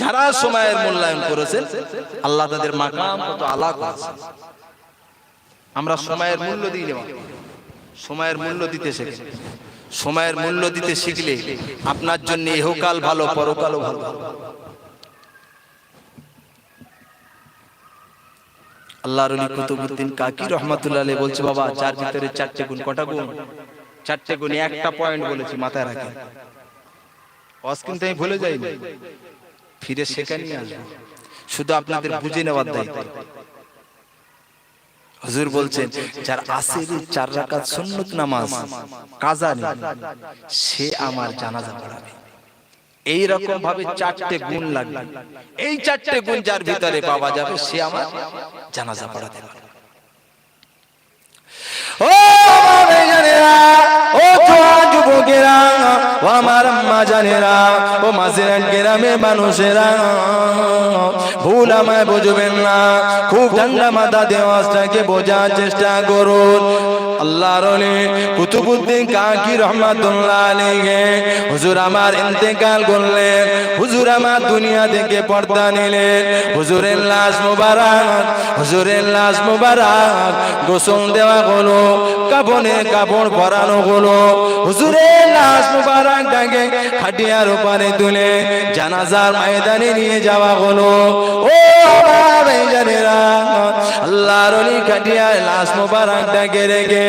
যারা সময়ের মূল্যায়ন করেছেন, আল্লাহ তাদের মাকাম কত আলা করেছেন আমরা সময়ের মূল্য দিই না সময়ের মূল্য দিতে শিখি। সময়ের মূল্য দিতে শিখলে আপনার জন্য ইহকাল ভালো, পরকালও ভালো। আল্লাহর অলি কুতুবুদ্দিন কাকি রহমাতুল্লাহ বলছে, বাবা চার ভিতরে চারটে গুণ, কটা গুণ? চারটে গুণ একটা পয়েন্ট বলেছি মাথায় রাখেন অস কিন্তু আমি ভুলে যাইনি। ফিরে সেখানে আসব। শুধু আপনাদের বুঝে নেওয়ার দায়িত্ব। হুজুর বলছেন যার আসেরি চার রাকাত সুন্নত নামাজ কাজা নেই সে আমার জানাজা পড়াবে। এই রকম ভাবে চারটে গুণ লাগবে। এই চারটে গুণ যার ভিতরে পাওয়া যাবে সে আমার জানাজা পড়াতে পারবে ও ও যুবকেরা, ও আমার আম্মা জানেরা, ও মাঝিরাট গ্রামের মানুষেরা, ভুল আমায় বুঝবেন না। খুব ঠান্ডা মাথা দেওয়াজটাকে বোঝার চেষ্টা করুন। আল্লাহর কুতুবুদ্দিন কাকি রহমাতুল্লাহ আলাইহি হুজুর আমার ইন্তেকাল করলেন হুজুর আমার দুনিয়া থেকে পর্দা নিলেন হুজুরের লাশ মুবারক হুজুরের লাশ মুবারক গোসল দেওয়া হলো কাপড়ে কাপড় পরানো হলো হুজুরের লাশ মুবারকটাকে খাটিয়ার উপরে তুলে জানাজার ময়দানে নিয়ে যাওয়া হলো। ও আল্লাহর অলি খাটিয়ার লাশ মুবারকটাকে রেখে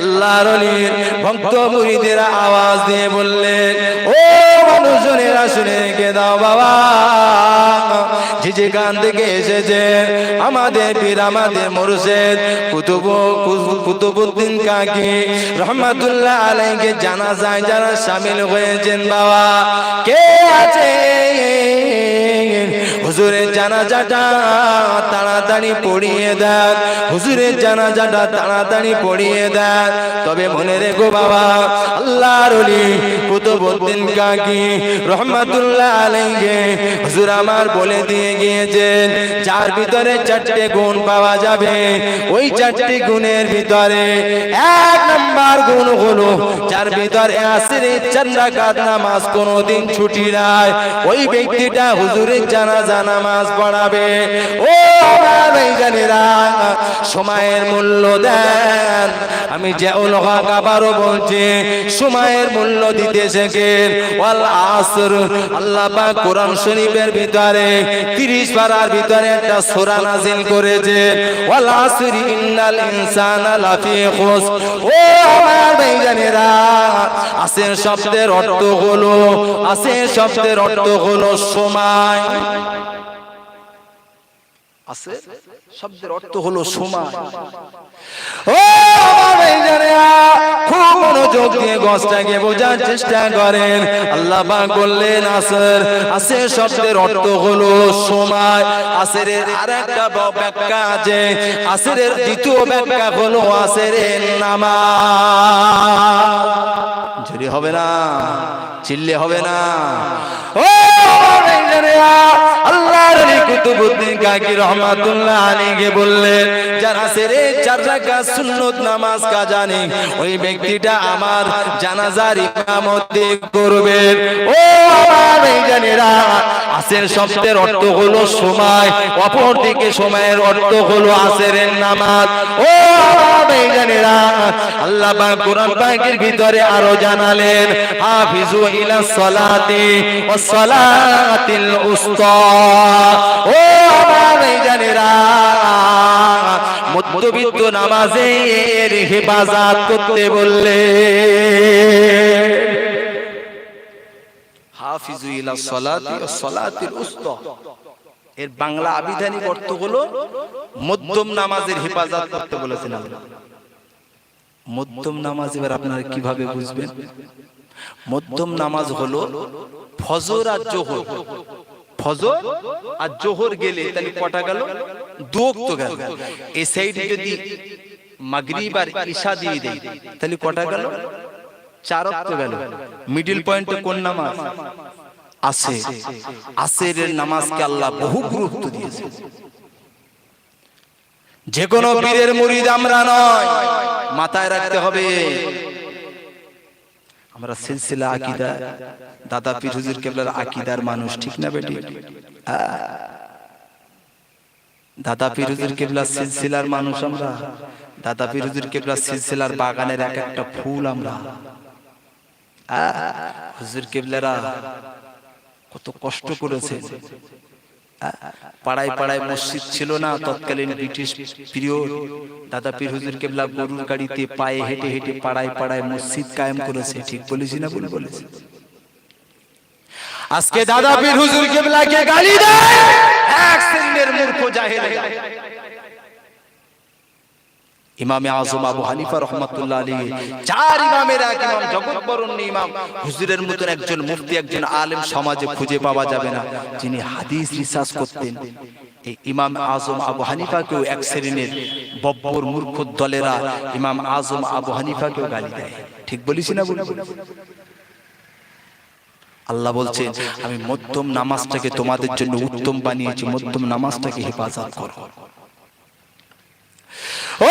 আল্লাহর অলির ভক্ত মুরিদেরা আওয়াজ দিয়ে বললেন, ও মানুষজনেরা শুনে রেখে দাও বাবা। যেখান থেকে এসেছে আমাদের পীর, আমাদের মরুসেদ কুতুব কুতুবুদ্দিন কাকি রহমাতুল্লাহ আলাইকে জানা যায় যারা শামিল হয়েছেন বাবা। কে আছে? হুজুরের জানাজাটা তাড়াতাড়ি পড়িয়ে দেন। হুজুরের জানাজাটা তাড়াতাড়ি পড়িয়ে দেন। তবে মনে রেখো বাবা, আল্লাহর ওলি কুতুবউদ্দিন কাকি রহমাতুল্লাহ আলাইহি, হুজুর আমার বলে দিয়ে গিয়েছেন, যার ভিতরে চারটে গুণ পাওয়া যাবে। ওই চারটি গুণের ভিতরে এক নাম্বার গুণ হলো, যার ভিতরে আসরে চার রাকাত নামাজ কোনোদিন ছুটি নাই। ওই ব্যক্তিটা হুজুরের জানাজা নামাজ পড়াবে। ও সময়ের মূল্য দেন আমি যে উলহাক আবারও বলছি সময়ের মূল্য দিতে আসর আল্লাহ কোরআন শরীফের ভিতরে 30 পারার ভিতরে একটা সূরা নাজিল করেছে ওয়াল আসরি ইন্নাল ইনসানা শব্দের অর্থ হলো আসের শব্দের অর্থ হলো সময় আছে শব্দের অর্থ হলো সময়। ও খুব মনোযোগ দিয়ে গছটাকে বোঝার চেষ্টা করেন। আল্লাহ পাক বললেন আসর আসের শব্দের অর্থ হলো সময়। আসরের আরেকটা ব্যাখ্যা আছে। আসরের দ্বিতীয় ব্যাখ্যা হলো আসরের নামাজ। যদি হবে না চিল্লে হবে না। ও আল্লাহর শব্দের অর্থ হলো সময় অপর দিকে সময়ের অর্থ হলো আসেরের নামাজ। ও ভাইজানেরা, আল্লাহ কোরআন পাকের ভিতরে আরও জানালেন উস্তা। মধ্যবিত্ত নামাজের হেফাজত করতে বললে। হাফিজু ইলা সলাতি এর বাংলা আবিধানিক অর্থ হলো মধ্যম নামাজের হেফাজত করতে বলেছেন মধ্যম নামাজ এবার আপনারা কীভাবে বুঝবেন? মধ্যম নামাজ হলো ফজর আর জোহর। ফজর আর জোহর গেলে তাহলে কটা গেল? গেল। এই যদি মাগরিব আর ঈশা দিয়ে দেই তাহলে কটা গেল? গেল। মিডিল পয়েন্টে কোন নামাজ? আসে। আসের নামাজকে আল্লাহ বহু গুরুত্ব দিয়েছে। যে কোনো পীরের মুরিদ আমরা নয়, মাথায় রাখতে হবে। আমরা সিলসিলা আকিদা, দাদা পীর হুজুর কেবলার আকিদার মানুষ, ঠিক না বেটি? দাদা পীর হুজুর কেবলার সিলসিলার মানুষ আমরা, দাদা পীর হুজুর কেবলার সিলসিলার বাগানের এক একটা ফুল আমরা। হুজুর কেবলারা কত কষ্ট করেছে পাড়ায় পাড়ায় মসজিদ ছিল না তৎকালীন ব্রিটিশ পিরিয়ড দাদা পীর হুজুর কেবলা গরুর গাড়িতে পায়ে হেঁটে হেঁটে পাড়ায় পাড়ায় মসজিদ কায়েম করেছে ঠিক বলেছি না বলে বলেছি? আজকে দাদা পীর হুজুর কেবলাকে গালি দেয়! এক শ্রেণির মূর্খ জাহেল। ইমামে আজম আবু হানিফা রহমাতুল্লাহ আলী চার ইমামের এক ইমাম জগৎ বরণ্য ইমাম। হুজুরের মতন একজন মুফতি, একজন আলেম সমাজে খুঁজে পাওয়া যাবে না, যিনি হাদিস রিসার্চ করতেন। এই ইমাম আজম আবু হানিফাকেও এক শ্রেণির বব্বর মূর্খ দলেরা ইমাম আজম আবু হানিফাকেও গালি দেয়। ঠিক বলিস না বলি আল্লাহ বলছেন আমি মধ্যম নামাজটাকে তোমাদের জন্য উত্তম বানিয়েছি, মধ্যম নামাজটাকে হেফাজত করো। ও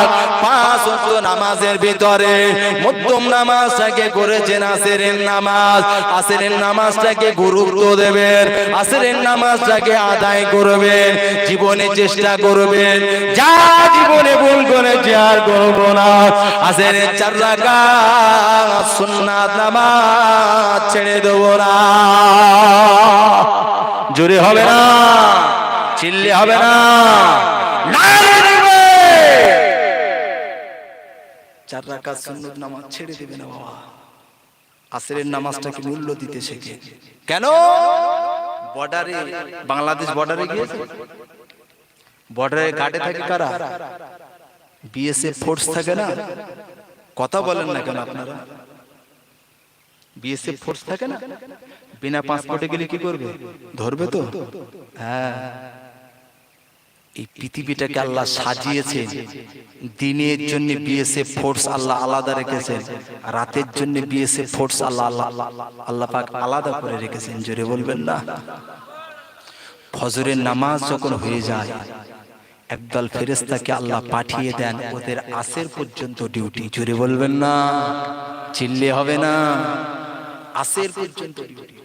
নামাজের ভিতরে মধ্যম নামাজটাকে করেছেন আসেরের নামাজ। আসেরের নামাজটাকে গুরুত্ব দেবেন, আসেরের নামাজটাকে আদায় করবেন, জীবনে চেষ্টা করবেন। যা জীবনে ভুল করেছে আর করব না। আসেরের চার রাখা সুন্নাত নামাজ ছেড়ে দেবো না। জোরে হবে না, চিল্লে হবে না নারে দিবে চার রাকাত সুন্নত নামাজ ছেড়ে দেবে না বাবা। আসরের নামাজটাকে মূল্য দিতে শেখে? কেন? বর্ডারে বাংলাদেশ বর্ডারে গিয়েছে বর্ডারে গার্ডে থাকে কারা? বিএসএফ ফোর্স থাকে না? কথা বলেন না কেন আপনারা? বিএসএফ ফোর্স থাকে না? বিনা পাসপোর্টে গেলে কি করবে? ধরবে তো? হ্যাঁ। এই পৃথিবীটাকে আল্লাহ সাজিয়েছেন দিনের জন্য বিএসএফ ফোর্স আল্লাহ আলাদা রেখেছেন রাতের জন্য বিএসএফ ফোর্স আল্লাহ আল্লাহ আল্লাহ পাক আলাদা করে রেখেছেন জোরে বলবেন না ফজরের নামাজ যখন হয়ে যায় একদল ফেরেস্তাকে আল্লাহ পাঠিয়ে দেন ওদের আসের পর্যন্ত ডিউটি জোরে বলবেন না চিল্লে হবে না আসের পর্যন্ত ডিউটি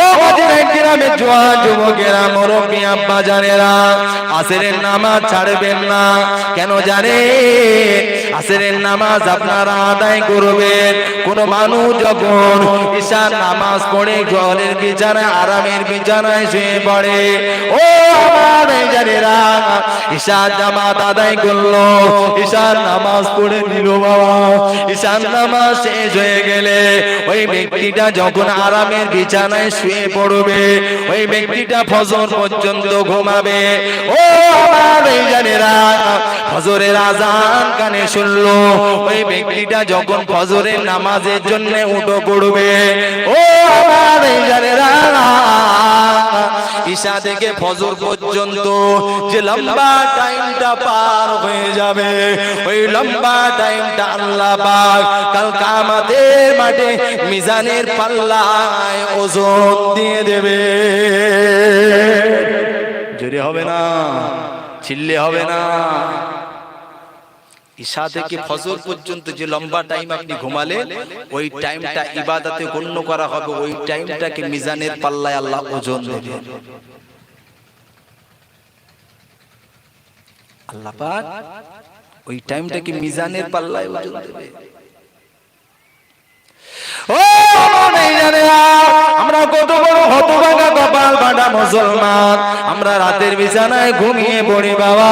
ও ভাইজানেরা, জোয়া যুবকেরা মুরব্বী আব্বা জানেরা আসেরের নামাজ ছাড়বেন না। কেন জানে আসরের নামাজ আপনারা আদায় করবেন। কোন মানুষ যখন ঈশার নামাজ পড়ে ঘরের বিছানায়, আরামের বিছানায় শুয়ে পড়ে, ও ঈশার জামাত আদায় করল। ঈশার নামাজ পড়ে নিল বাবা। ঈশার নামাজ শেষ হয়ে গেলে ওই ব্যক্তিটা যখন আরামের বিছানায় শুয়ে পড়বে, ওই ব্যক্তিটা ফজর পর্যন্ত ঘুমাবে। ও আমার ফজরের আজান কানে শুনলো ওই ব্যক্তিটা যখন ফজরের নামাজের জন্য উঠো পড়বে ও ঈশা থেকে ফজর পর্যন্ত যে লম্বা টাইমটা পার হয়ে যাবে, ওই লম্বা টাইমটা আল্লাহ পাক কাল কামাতের মাঠে মিজানের পাল্লায় ওজন দিয়ে দেবে। জোরে হবে না চিল্লে হবে না। ঈশা থেকে ফজর পর্যন্ত যে লম্বা টাইম আপনি ঘুমালেন ওই টাইমটা ইবাদতে গণ্য করা হবে ওই টাইমটাকে মিজানের পাল্লায় আল্লাহ ওজন দেবে আল্লাহ পাক ওই টাইমটাকে মিজানের পাল্লায় ওজন দেবে। ও আমরা কত বড় হতভাগা কপাল বাঁধা মুসলমান। আমরা রাতের বিছানায় ঘুমিয়ে পড়ি বাবা।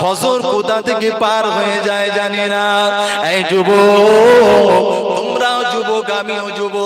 ফজর কোথা থেকে পার হয়ে যায় জানি না। এই যুবক, তোমরাও যুবক, আমিও যুবক।